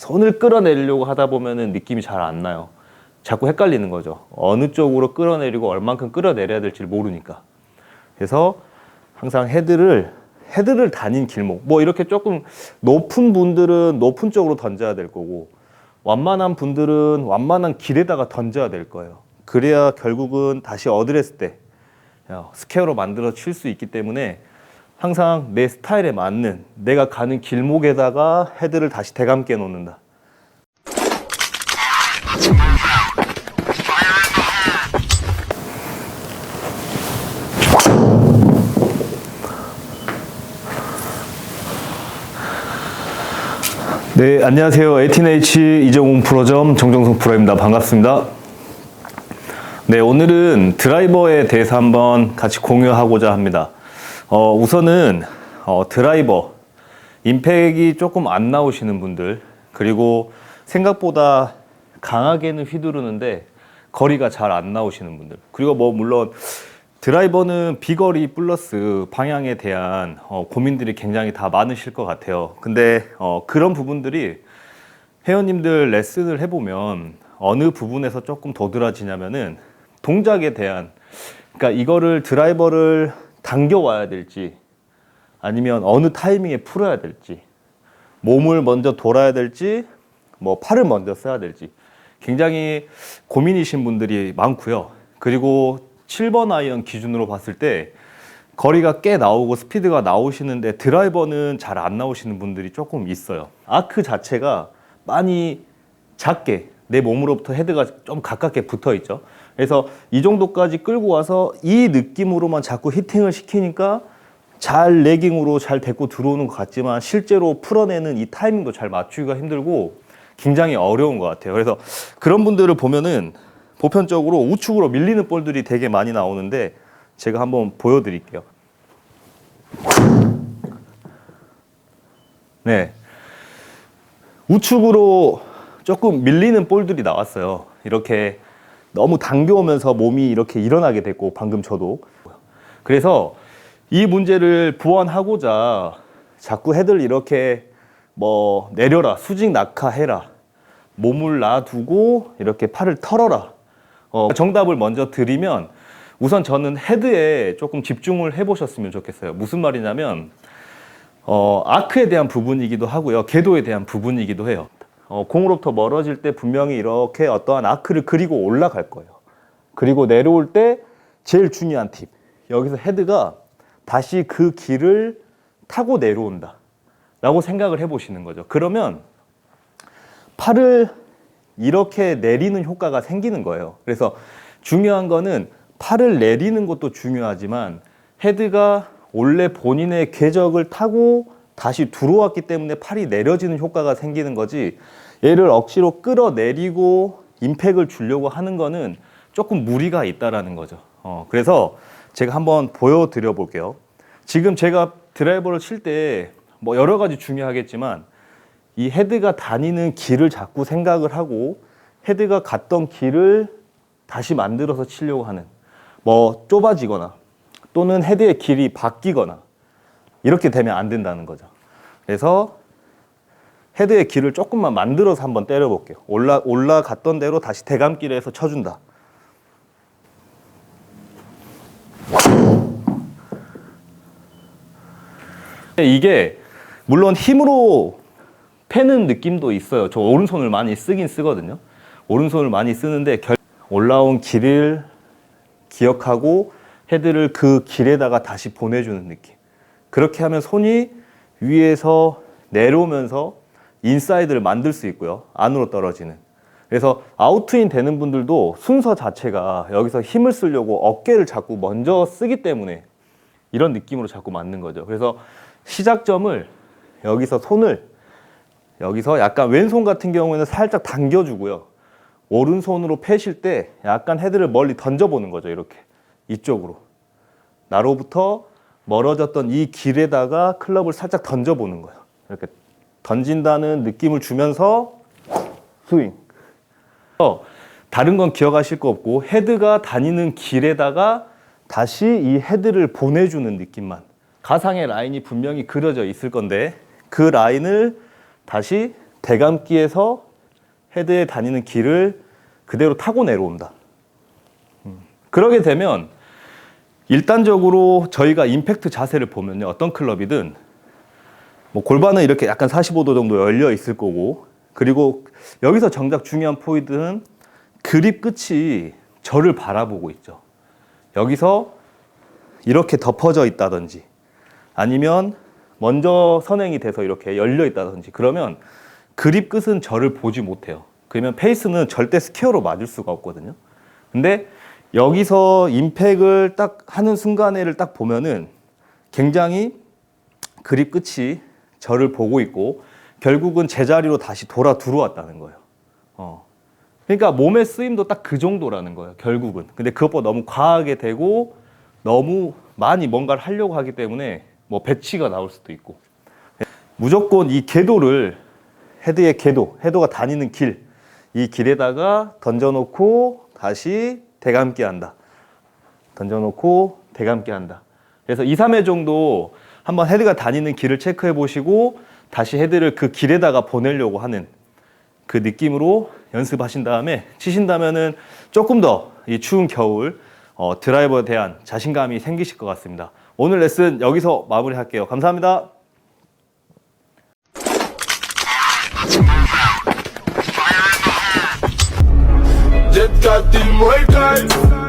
손을 끌어내리려고 하다 보면은 느낌이 잘 안 나요. 자꾸 헷갈리는 거죠. 어느 쪽으로 끌어내리고 얼만큼 끌어내려야 될지 모르니까. 그래서 항상 헤드를 헤드를 다닌 길목. 뭐 이렇게 조금 높은 분들은 높은 쪽으로 던져야 될 거고 완만한 분들은 완만한 길에다가 던져야 될 거예요. 그래야 결국은 다시 어드레스 때 어, 스퀘어로 만들어 칠 수 있기 때문에 항상 내 스타일에 맞는 내가 가는 길목에다가 헤드를 다시 대감게 놓는다. 네, 안녕하세요. 18H 이정훈 프로점 정정성 프로입니다. 반갑습니다. 네, 오늘은 드라이버에 대해서 한번 같이 공유하고자 합니다. 어, 우선은 어, 드라이버. 임팩이 조금 안 나오시는 분들 그리고 생각보다 강하게는 휘두르는데 거리가 잘 안 나오시는 분들. 그리고 뭐 물론 드라이버는 비거리 플러스 방향에 대한 어, 고민들이 굉장히 다 많으실 것 같아요. 근데 어, 그런 부분들이 회원님들 레슨을 해보면 어느 부분에서 조금 도드라지냐면은 동작에 대한. 그러니까 이거를 드라이버를 당겨 와야 될지 아니면 어느 타이밍에 풀어야 될지 몸을 먼저 돌아야 될지 뭐 팔을 먼저 써야 될지 굉장히 고민이신 분들이 많고요. 그리고 7번 아이언 기준으로 봤을 때 거리가 꽤 나오고 스피드가 나오시는데 드라이버는 잘 안 나오시는 분들이 조금 있어요. 아크 자체가 많이 작게 내 몸으로부터 헤드가 좀 가깝게 붙어 있죠. 그래서 이 정도까지 끌고 와서 이 느낌으로만 자꾸 히팅을 시키니까 잘 레깅으로 잘 데리고 들어오는 것 같지만 실제로 풀어내는 이 타이밍도 잘 맞추기가 힘들고 굉장히 어려운 것 같아요. 그래서 그런 분들을 보면은 보편적으로 우측으로 밀리는 볼들이 되게 많이 나오는데 제가 한번 보여드릴게요. 네. 우측으로 조금 밀리는 볼들이 나왔어요. 이렇게 너무 당겨오면서 몸이 이렇게 일어나게 됐고 방금 저도. 그래서 이 문제를 보완하고자 자꾸 헤드를 이렇게 뭐 내려라 수직 낙하해라 몸을 놔두고 이렇게 팔을 털어라. 어, 정답을 먼저 드리면 우선 저는 헤드에 조금 집중을 해보셨으면 좋겠어요. 무슨 말이냐면 어, 아크에 대한 부분이기도 하고요. 궤도에 대한 부분이기도 해요 어, 공으로부터 멀어질 때 분명히 이렇게 어떠한 아크를 그리고 올라갈 거예요. 그리고 내려올 때 제일 중요한 팁. 여기서 헤드가 다시 그 길을 타고 내려온다. 라고 생각을 해보시는 거죠. 그러면 팔을 이렇게 내리는 효과가 생기는 거예요. 그래서 중요한 거는 팔을 내리는 것도 중요하지만 헤드가 원래 본인의 궤적을 타고 다시 들어왔기 때문에 팔이 내려지는 효과가 생기는 거지 얘를 억지로 끌어내리고 임팩을 주려고 하는 거는 조금 무리가 있다라는 거죠. 어, 그래서 제가 한번 보여드려 볼게요. 지금 제가 드라이버를 칠 때 뭐 여러 가지 중요하겠지만 이 헤드가 다니는 길을 자꾸 생각을 하고 헤드가 갔던 길을 다시 만들어서 치려고 하는 뭐 좁아지거나 또는 헤드의 길이 바뀌거나 이렇게 되면 안 된다는 거죠. 그래서 헤드의 길을 조금만 만들어서 한번 때려볼게요. 올라 올라갔던 대로 다시 대감길에서 쳐준다. 이게 물론 힘으로 패는 느낌도 있어요. 저 오른손을 많이 쓰긴 쓰거든요. 오른손을 많이 쓰는데 결... 올라온 길을 기억하고 헤드를 그 길에다가 다시 보내주는 느낌. 그렇게 하면 손이 위에서 내려오면서 인사이드를 만들 수 있고요. 안으로 떨어지는. 그래서 아웃트인 되는 분들도 순서 자체가 여기서 힘을 쓰려고 어깨를 자꾸 먼저 쓰기 때문에 이런 느낌으로 자꾸 맞는 거죠. 그래서 시작점을 여기서 손을 여기서 약간 왼손 같은 경우에는 살짝 당겨주고요. 오른손으로 패실 때 약간 헤드를 멀리 던져보는 거죠. 이렇게 이쪽으로 나로부터 멀어졌던 이 길에다가 클럽을 살짝 던져보는 거예요. 이렇게 던진다는 느낌을 주면서 스윙. 어, 다른 건 기억하실 거 없고 헤드가 다니는 길에다가 다시 이 헤드를 보내주는 느낌만. 가상의 라인이 분명히 그려져 있을 건데 그 라인을 다시 대감기에서 헤드에 다니는 길을 그대로 타고 내려온다. 음. 그러게 되면 일단적으로 저희가 임팩트 자세를 보면요. 어떤 클럽이든 뭐 골반은 이렇게 약간 45도 정도 열려 있을 거고 그리고 여기서 정작 중요한 포인트는 그립 끝이 저를 바라보고 있죠. 여기서 이렇게 덮어져 있다든지 아니면 먼저 선행이 돼서 이렇게 열려 있다든지 그러면 그립 끝은 저를 보지 못해요. 그러면 페이스는 절대 스퀘어로 맞을 수가 없거든요. 근데 여기서 임팩을 딱 하는 순간에를 딱 보면은 굉장히 그립 끝이 저를 보고 있고 결국은 제자리로 다시 돌아 들어왔다는 거예요. 어. 그러니까 몸의 쓰임도 딱 그 정도라는 거예요. 결국은. 근데 그것보다 너무 과하게 되고 너무 많이 뭔가를 하려고 하기 때문에 뭐 배치가 나올 수도 있고 무조건 이 궤도를 헤드의 궤도, 헤드가 다니는 길, 이 길에다가 던져놓고 다시 대감기 한다. 던져놓고 대감기 한다. 그래서 2, 3회 정도 한번 헤드가 다니는 길을 체크해 보시고 다시 헤드를 그 길에다가 보내려고 하는 그 느낌으로 연습하신 다음에 치신다면은 조금 더 이 추운 겨울 어, 드라이버에 대한 자신감이 생기실 것 같습니다. 오늘 레슨 여기서 마무리할게요. 감사합니다. got the right guys.